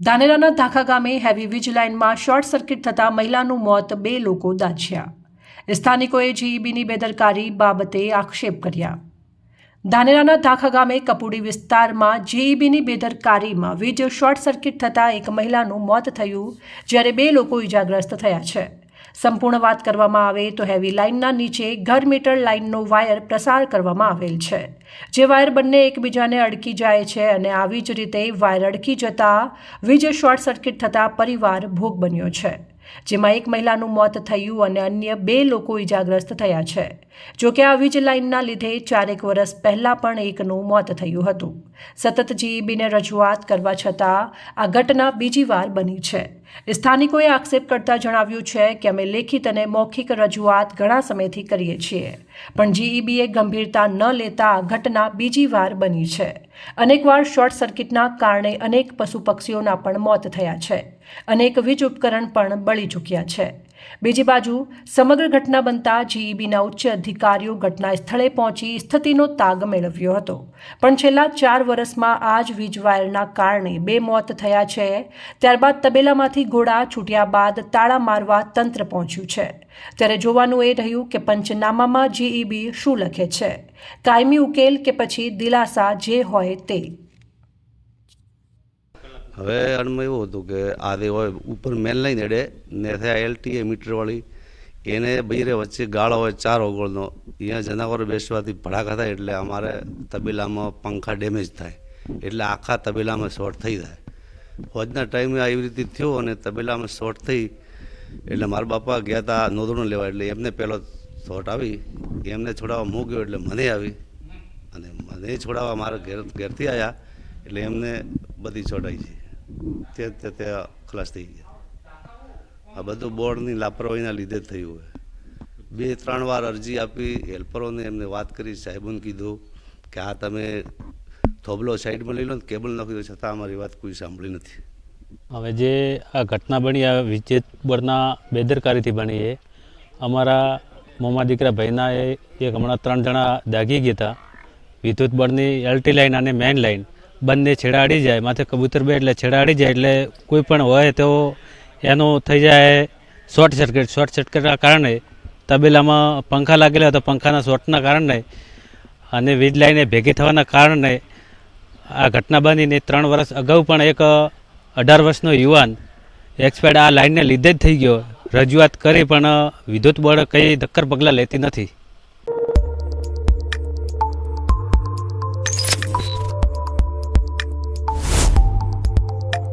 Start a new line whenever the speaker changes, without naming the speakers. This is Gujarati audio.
ધાનેરાના ધાખા ગામે હેવી વીજ લાઇનમાં શોર્ટ સર્કિટ થતાં મહિલાનું મોત, બે લોકો દાઝ્યા. સ્થાનિકોએ જીઈબીની બેદરકારી બાબતે આક્ષેપ કર્યા. ધાનેરાના ધાખા ગામે કપુડી વિસ્તારમાં જીઈબીની બેદરકારીમાં વીજ શોર્ટ સર્કિટ થતાં એક મહિલાનું મોત થયું, જ્યારે બે લોકો ઇજાગ્રસ્ત થયા છે. સંપૂર્ણ વાત કરવામાં આવે તો હેવી લાઇનના નીચે ઘર મીટર લાઇનનો વાયર પ્રસાર કરવામાં આવેલ છે. જે વાયર બંને એકબીજાને અડકી જાય છે અને આવી જ રીતે વાયર અડકી જતાં વીજ શોર્ટ સર્કિટ થતાં પરિવાર ભોગ બન્યો છે. જેમાં એક મહિલાનું મોત થયું અને અન્ય બે લોકો ઇજાગ્રસ્ત થયા છે. જો કે આ વીજ લાઇનના લીધે ચારેક વર્ષ પહેલાં પણ એકનું મોત થયું હતું. સતત જીઈબીને રજૂઆત કરવા છતાં આ ઘટના બીજી વાર બની છે. સ્થાનિકોએ આક્ષેપ કરતા જણાવ્યું છે કે અમે લેખિત અને મૌખિક રજૂઆત ઘણા સમયથી કરીએ છીએ, પણ જીઈબીએ ગંભીરતા ન લેતા આ ઘટના બીજી વાર બની છે. અનેકવાર શોર્ટ સર્કિટના કારણે અનેક પશુ પક્ષીઓના પણ મોત થયા છે. અનેક વીજ ઉપકરણ પણ બળી ચૂક્યા છે. બીજી બાજુ, સમગ્ર ઘટના બનતા જીઈબીના ઉચ્ચ અધિકારીઓ ઘટના સ્થળે પહોંચી સ્થિતિનો તાગ મેળવ્યો હતો. પણ છેલ્લા ચાર વર્ષમાં આ જ વીજ વાયરના કારણે બે મોત થયા છે. ત્યારબાદ તબેલામાંથી ઘોડા છૂટ્યા બાદ તાળા મારવા તંત્ર પહોંચ્યું છે. ત્યારે જોવાનું એ રહ્યું કે પંચનામામાં જીઈબી શું લખે છે? કાયમી ઉકેલ કે પછી દિલાસા જે હોય તે?
હવે અણમાં એવું હતું કે આ હોય, ઉપર મેલ નહીં નડે ને થયા એલટીએ મીટરવાળી એને બૈરે વચ્ચે ગાળો હોય ચાર ઓગળનો, અહીંયા જનાવરો બેસવાથી ભડાકા થાય એટલે અમારે તબેલામાં પંખા ડેમેજ થાય. એટલે આખા તબેલામાં શોર્ટ થઈ જાય. હોજના ટાઈમે આવી રીતે થયો અને તબેલામાં શોર્ટ થઈ, એટલે મારા બાપા ગયા હતા નોંધણું લેવા, એટલે એમને પહેલો શોર્ટ આવી, એમને છોડાવવા મૂક્યો એટલે મને આવી. અને મને છોડાવવા મારા ઘેર, ઘેરથી આવ્યા એટલે એમને બધી ચોટાઈ છે. તે તે ખલાસ થઈ ગયા. આ બધું બોર્ડની લાપરવાહીના લીધે જ થયું હોય. બે ત્રણ વાર અરજી આપી, હેલ્પરોને એમને વાત કરી, સાહેબોને કીધું કે આ તમે થોબલો સાઈડમાં લઈ લો ને કેબલ નાખી દો, છતાં અમારી વાત કોઈ સાંભળી નથી.
હવે જે આ ઘટના બની, આ વિજેત બોર્ડના બેદરકારીથી બની એ, અમારા મોમા દીકરા ભાઈના એ એક હમણાં ત્રણ જણા દાગી ગયા હતા. વિદ્યુત બળની એલટી લાઇન અને મેઇન લાઈન. બંને છેડા અડી જાય, માથે કબૂતર બે એટલે છેડા અડી જાય એટલે કોઈ પણ હોય તો એનું થઈ જાય શોર્ટ સર્કિટ શોર્ટ સર્કિટના કારણે તબેલામાં પંખા લાગેલા હતા પંખાના શોર્ટના કારણે અને વીજ લાઈને ભેગી થવાના કારણે આ ઘટના બનીને ત્રણ વર્ષ અગાઉ પણ એક અઢાર વર્ષનો યુવાન એક્સપાયર્ડ આ લાઈનને લીધે જ થઈ ગયો. રજૂઆત કરી પણ વિદ્યુત બોર્ડ કંઈ ધક્કર પગલાં લેતી નથી.